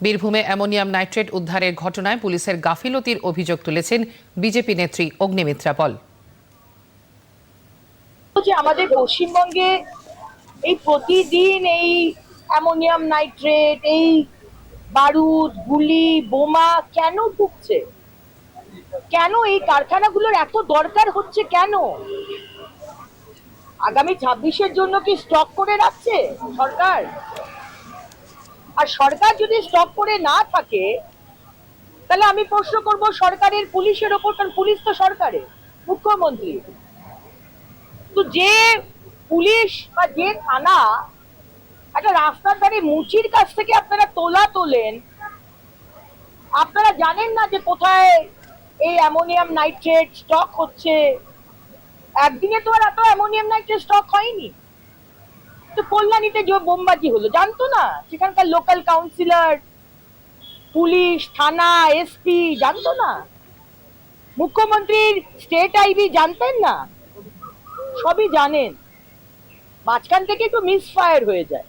বীরভূমে ammonium nitrate উদ্ধারের ঘটনায় পুলিশের গাফিলতির অভিযোগ তুলেছেন বিজেপি নেত্রী অগ্নিমিত্রা পল। আমাদের পশ্চিমবঙ্গে এই প্রতিদিন এই অ্যামোনিয়াম নাইট্রেট, এই বারুদ, গুলি, বোমা কেন ঢুকছে কেন এই কারখানাগুলোর এত দরকার হচ্ছে কেন? আগামী ছাব্বিশের জন্য কি স্টক করে রাখছে সরকার? আর সরকার যদি স্টক করে না থাকে, তাহলে আমি প্রশ্ন করব সরকারের পুলিশের ওপর, কারণ পুলিশ তো সরকারের, মুখ্যমন্ত্রী। তো যে পুলিশ বা যে থানা একটা রাস্তার ধারে মুচির কাছ থেকে আপনারা তোলা তোলেন, আপনারা জানেন না যে কোথায় এই অ্যামোনিয়াম নাইট্রেট স্টক হচ্ছে? একদিনে তো আর এত অ্যামোনিয়াম নাইট্রেট স্টক হয়নি। তো কল্যাণীতে যে বোমবাজি হলো, জানতো না? সেখানকার লোকাল কাউন্সিলর পুলিশ, থানা এসপি জানতো না? মুখ্যমন্ত্রীর স্টেট আইবি জানতেন না? সবই জানেন। মাঝখান থেকে একটু মিসফায়ার হয়ে যায়।